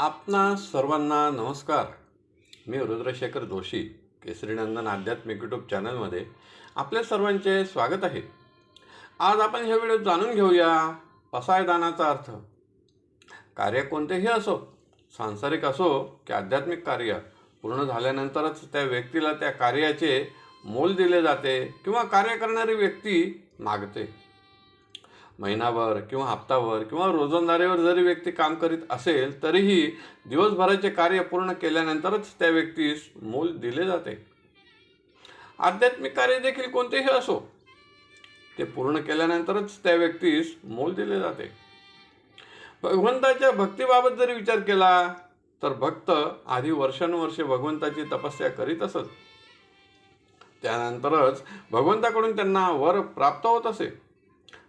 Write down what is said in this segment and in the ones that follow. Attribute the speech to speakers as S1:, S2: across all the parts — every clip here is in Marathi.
S1: आपणा सर्वांना नमस्कार. मी रुद्रशेखर जोशी केसरीनंदन आध्यात्मिक यूट्यूब चॅनलमध्ये आपल्या सर्वांचे स्वागत आहे. आज आपण ह्या व्हिडिओ जाणून घेऊया पसायदानाचा अर्थ. कार्य कोणतेही असो सांसारिक असो की आध्यात्मिक कार्य पूर्ण झाल्यानंतरच त्या व्यक्तीला त्या कार्याचे मोल दिले जाते किंवा कार्य करणारी व्यक्ती मागते. महिनाभर किंवा हप्ताभर किंवा रोजंदारीवर जरी व्यक्ती काम करीत असेल तरीही दिवसभराचे कार्य पूर्ण केल्यानंतरच त्या व्यक्तीस मोल दिले जाते. आध्यात्मिक कार्य देखील कोणतेही असो ते पूर्ण केल्यानंतरच त्या व्यक्तीस मोल दिले जाते. भगवंताच्या भक्तीबाबत जरी विचार केला तर भक्त आधी वर्षानुवर्षे भगवंताची तपस्या करीत असत. त्यानंतरच भगवंताकडून त्यांना वर प्राप्त होत असे.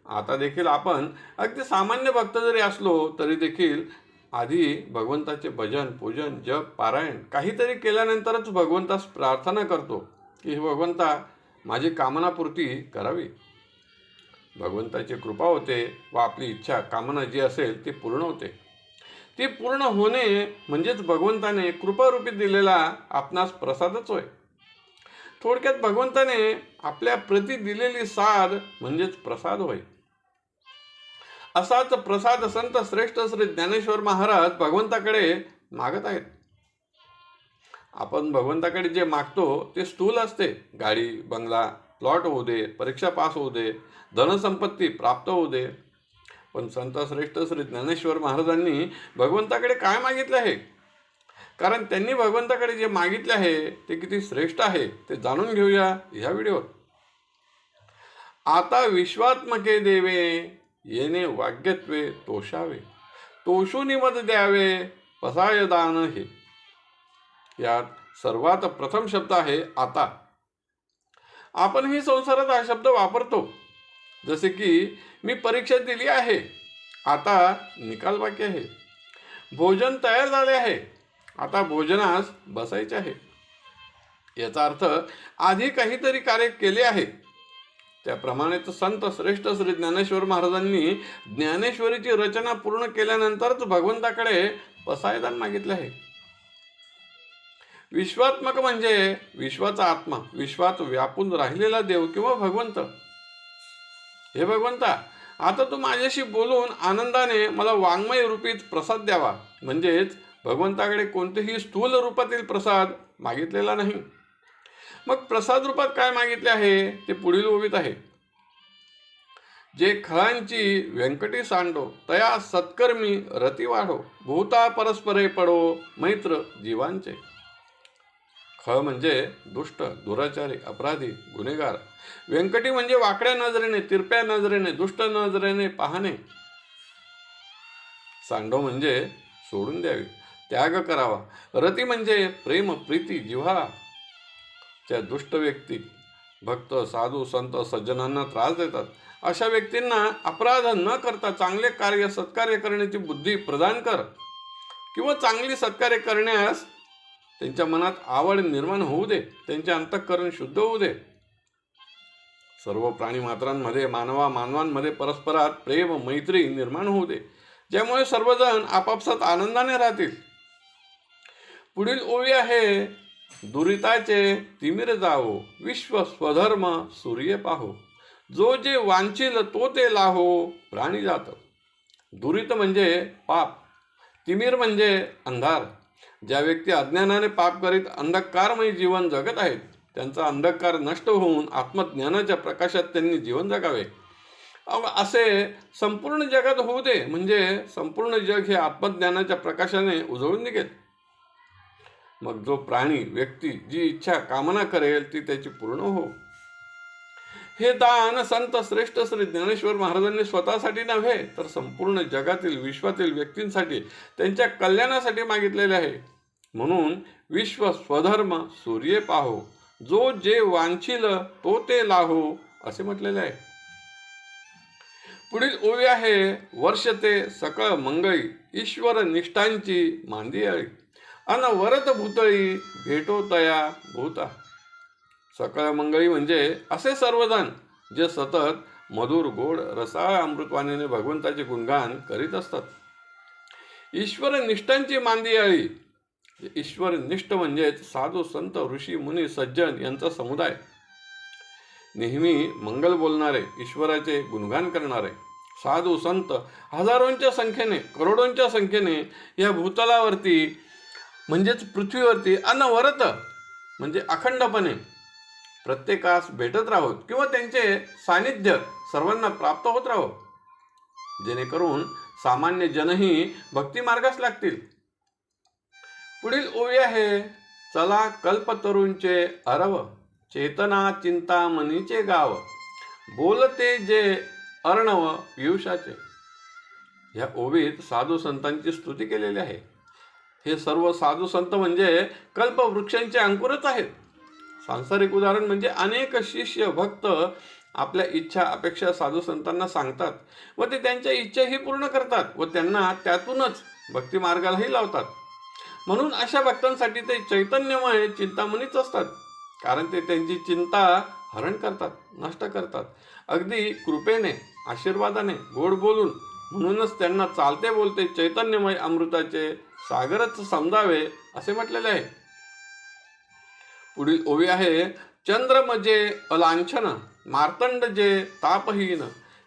S1: आता देखील आपण अगदी सामान्य भक्त जरी असलो तरी देखील आधी भगवंताचे भजन पूजन जप पारायण काहीतरी केल्यानंतरच भगवंतास प्रार्थना करतो की हे भगवंता माझी कामनापूर्ती करावी. भगवंताची कृपा होते व आपली इच्छा कामना जी असेल ती पूर्ण होते. ती पूर्ण होणे म्हणजेच भगवंताने कृपारूपी दिलेला आपणास प्रसादच होय. थोडक्यात भगवंताने आपल्या प्रती दिलेली साध म्हणजेच प्रसाद होय. असाच प्रसाद संत श्रेष्ठ श्री ज्ञानेश्वर महाराज भगवंताकडे मागत आहेत. आपण भगवंताकडे जे मागतो ते स्थूल असते. गाडी बंगला प्लॉट होऊ दे परीक्षा पास होऊ दे धनसंपत्ती प्राप्त होऊ दे. पण संत श्रेष्ठ श्री ज्ञानेश्वर महाराजांनी भगवंताकडे काय मागितले आहे? कारण त्यांनी भगवंताकडे जे मागितले आहे ते किती श्रेष्ठ आहे ते जाणून घेऊया ह्या व्हिडिओत. आता विश्वात्मके देवे येणे वाग्यत्वे तोषावे. तोषुनी मत द्यावे पसायदान हे. यात सर्वात प्रथम शब्द आहे आता. आपण ही संसारात हा शब्द वापरतो. जसे की मी परीक्षा दिली आहे. आता निकाल बाकी आहे. भोजन तयार झाले आहे. आता भोजनास बसायचे आहे. याचा अर्थ आधी काहीतरी कार्य केले आहे. त्याप्रमाणेच संत श्रेष्ठ श्री ज्ञानेश्वर महाराजांनी ज्ञानेश्वरीची रचना पूर्ण केल्यानंतरच भगवंताकडे पसायदान मागितले आहे. विश्वात्मक म्हणजे विश्वाचा आत्मा विश्वात व्यापून राहिलेला देव किंवा भगवंत. हे भगवंता आता तू माझ्याशी बोलून आनंदाने मला वाङ्मय रूपीत प्रसाद द्यावा. म्हणजेच भगवंताकडे कोणतेही स्थूल रूपातील प्रसाद मागितलेला नाही. मग प्रसाद रूपात काय मागितले आहे? ते पुढील ओवीत आहे. जे खळांची व्यंकटी सांडो तया सत्कर्मी रती वाढो भूता परस्परे पडो मैत्र जीवांचे. खळ म्हणजे दुष्ट दुराचारी अपराधी गुन्हेगार. व्यंकटी म्हणजे वाकड्या नजरेने तिरप्या नजरेने दुष्ट नजरेने पाहणे. सांडो म्हणजे सोडून द्यावी. त्याग करावा. रती म्हणजे प्रेम प्रीती जिव्हा त्या दुष्ट व्यक्ती भक्त साधू संत सज्जनांना त्रास देतात अशा व्यक्तींना अपराध न करता चांगले कार्य सत्कार्य करण्याची बुद्धी प्रदान कर. किंवा चांगली सत्कार्य करण्यास त्यांच्या मनात आवड निर्माण होऊ दे. त्यांचे अंतःकरण शुद्ध होऊ दे. सर्व प्राणी मात्रांमध्ये मानवा मानवांमध्ये परस्परात प्रेम मैत्री निर्माण होऊ दे. ज्यामुळे सर्वजण आपापसात आनंदाने राहतील. पुढील ओळी आहे दुरिताचे तिमिर जावो विश्व स्वधर्म सूर्य पाहो. जो जे वांचिल तो ते लाहो प्राणी जात. दुरित म्हणजे पाप तिमिर म्हणजे अंधार. ज्या व्यक्ती अज्ञानाने पाप करीत अंधकारमय जीवन जगत आहेत त्यांचा अंधकार नष्ट होऊन आत्मज्ञानाच्या प्रकाशात त्यांनी जीवन जगावे. असे संपूर्ण जगात होऊ दे म्हणजे संपूर्ण जग हे आत्मज्ञानाच्या प्रकाशाने उजळून निघेल. मग जो प्राणी व्यक्ती जी इच्छा कामना करेल ती त्याची पूर्ण हो. हे दान संत श्रेष्ठ श्री ज्ञानेश्वर महाराजांनी स्वतःसाठी नव्हे तर संपूर्ण जगातील विश्वातील व्यक्तींसाठी त्यांच्या कल्याणासाठी मागितलेले आहे. म्हणून विश्व स्वधर्म सूर्य पाहो जो जे वांछील तो ते लाहो असे म्हटलेले आहे. पुढील ओवी आहे वर्ष ते सकळ मंगळी ईश्वर निष्ठांची मांदी अळी अन वरत भूतळी भेटो तया भूता. सकळ मंगळी म्हणजे असे सर्वजण जे सतत मधुर गोड रसाळ अमृतवाणीने भगवंताचे गुणगान करीत असतात. ईश्वर निष्ठांची मांदी आळी. ईश्वर निष्ठ म्हणजेच साधू संत ऋषी मुनी सज्जन यांचा समुदाय. नेहमी मंगल बोलणारे ईश्वराचे गुणगान करणारे साधू संत हजारोंच्या संख्येने करोडोंच्या संख्येने या भूतलावरती म्हणजेच पृथ्वीवरती अनवरत म्हणजे अखंडपणे प्रत्येकास भेटत राहोत किंवा त्यांचे सानिध्य सर्वांना प्राप्त होत राहो. जेणेकरून सामान्य जनही भक्ती मार्गास लागतील. पुढील ओळी आहे चला कल्पतरूंचे अरव चेतना चिंतामणीचे गाव बोलते जे अर्णव पियुषाचे या ओवीत साधू संतांची स्तुती केलेली आहे. हे सर्व साधू संत म्हणजे कल्पवृक्षांचे अंकुरच आहेत. सांसारिक उदाहरण म्हणजे अनेक शिष्य भक्त आपल्या इच्छा अपेक्षा साधू संतांना सांगतात व ते त्यांच्या इच्छाही पूर्ण करतात व त्यांना त्यातूनच भक्ती मार्गालाही लावतात. म्हणून अशा भक्तांसाठी ते चैतन्यमय चिंतामणीच असतात. कारण ते त्यांची चिंता हरण करतात नष्ट करतात. अगदी कृपेने आशीर्वादाने गोड बोलून म्हणूनच त्यांना चालते बोलते चैतन्यमय अमृताचे सागरच समजावे असे म्हटलेले आहे. पुढील ओवी आहे चंद्र मजे अलांछन मार्तंड जे तापहीन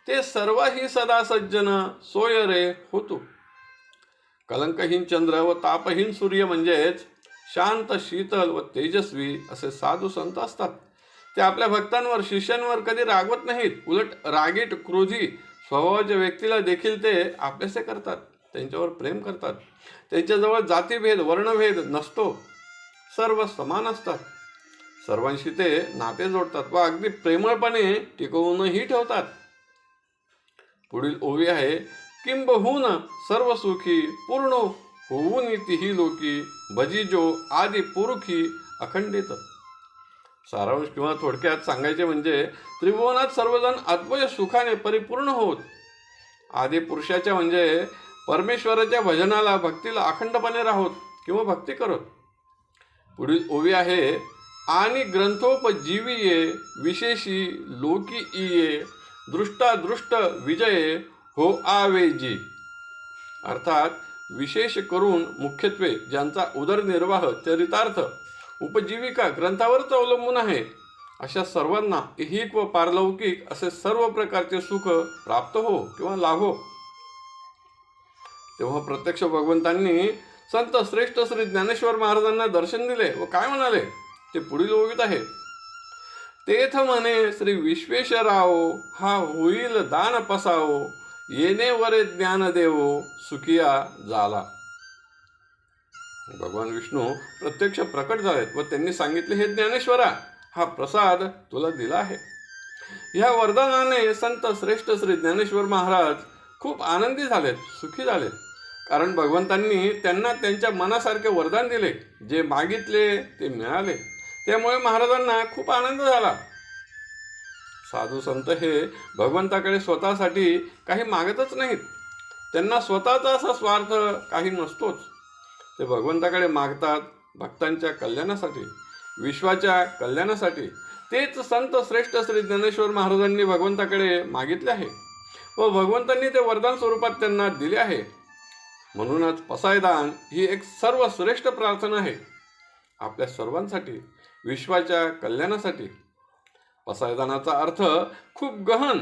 S1: ते सर्वही सदा सज्जन सोय रे होतो. कलंकहीन चंद्र व तापहीन सूर्य म्हणजेच शांत शीतल व तेजस्वी असे साधू संत असतात. ते आपल्या भक्तांवर शिष्यांवर कधी रागवत नाहीत. उलट रागीट क्रोधी स्वभावाच्या व्यक्तीला देखील ते आपलेसे करतात त्यांच्यावर प्रेम करतात. त्यांच्याजवळ जातीभेद वर्णभेद नसतो. सर्व समान असतात. सर्वांशी ते नाते जोडतात व अगदी प्रेमळपणे टिकवूनही ठेवतात. पुढील ओवी आहे किंबहुन सर्व सुखी पूर्ण होऊन तिही लोकी भजीजो आदी पुरुखी अखंडित. सारांश किंवा थोडक्यात सांगायचे म्हणजे त्रिभुवनात सर्वजण अद्वय सुखाने परिपूर्ण होत. आदी पुरुषाच्या म्हणजे परमेश्वराच्या भजनाला भक्तीला अखंडपणे राहोत किंवा भक्ती करत. पुढील ओवी आहे आणि ग्रंथोपजीवीये विशेषी लोकी इये दृष्टादृष्ट विजये हो आवेजी. अर्थात विशेष करून मुख्यत्वे ज्यांचा उदरनिर्वाह चरितार्थ उपजीविका ग्रंथावरच अवलंबून आहे अशा सर्वांना ऐहिक व पारलौकिक असे सर्व प्रकारचे सुख प्राप्त हो किंवा लाभो. तेव्हा प्रत्यक्ष भगवंतांनी संत श्रेष्ठ श्री ज्ञानेश्वर महाराजांना दर्शन दिले व काय म्हणाले? ते पुढील ओवीत आहे. तेथ म्हणे श्री विश्वेश्वराओ हा होईल दान पसावो येणे वरे ज्ञान देवो सुखिया झाला भगवान विष्णू प्रत्यक्ष प्रकट झालेत व त्यांनी सांगितले हे ज्ञानेश्वरा हा प्रसाद तुला दिला आहे. ह्या वरदानाने संत श्रेष्ठ श्री ज्ञानेश्वर महाराज खूप आनंदी झालेत सुखी झालेत. कारण भगवंतांनी त्यांना त्यांच्या मनासारखे वरदान दिले जे मागितले ते मिळाले. त्यामुळे महाराजांना खूप आनंद झाला. साधू संत हे भगवंताकडे स्वतःसाठी काही मागतच नाहीत. त्यांना स्वतःचा असा स्वार्थ काही नसतोच. ते भगवंताकडे मागतात भक्तांच्या कल्याणासाठी विश्वाच्या कल्याणासाठी. तेच संत श्रेष्ठ श्री ज्ञानेश्वर महाराजांनी भगवंताकडे मागितले आहे. व भगवंतांनी ते वरदान स्वरूपात त्यांना दिले आहे. म्हणूनच पसायदान ही एक सर्वश्रेष्ठ प्रार्थना आहे. आपल्या सर्वांसाठी विश्वाच्या कल्याणासाठी. पसायदानाचा अर्थ खूप गहन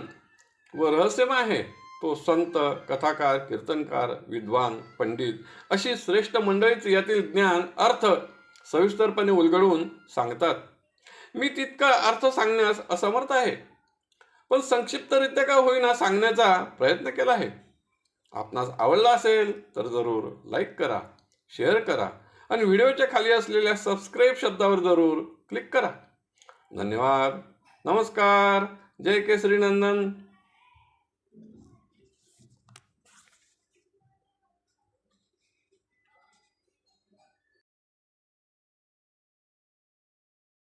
S1: व रहस्यमय आहे. तो संत कथाकार कीर्तनकार विद्वान पंडित अशी श्रेष्ठ मंडळीच यातील ज्ञान अर्थ सविस्तरपणे उलगडून सांगतात. मी तितका अर्थ सांगण्यास असमर्थ आहे. पण संक्षिप्तरित्या का होईना सांगण्याचा प्रयत्न केला आहे. आपणास आवडला असेल तर जरूर लाईक करा शेअर करा आणि व्हिडिओच्या खाली असलेल्या सबस्क्राईब शब्दावर जरूर क्लिक करा. धन्यवाद. नमस्कार. जय केसरी नंदन.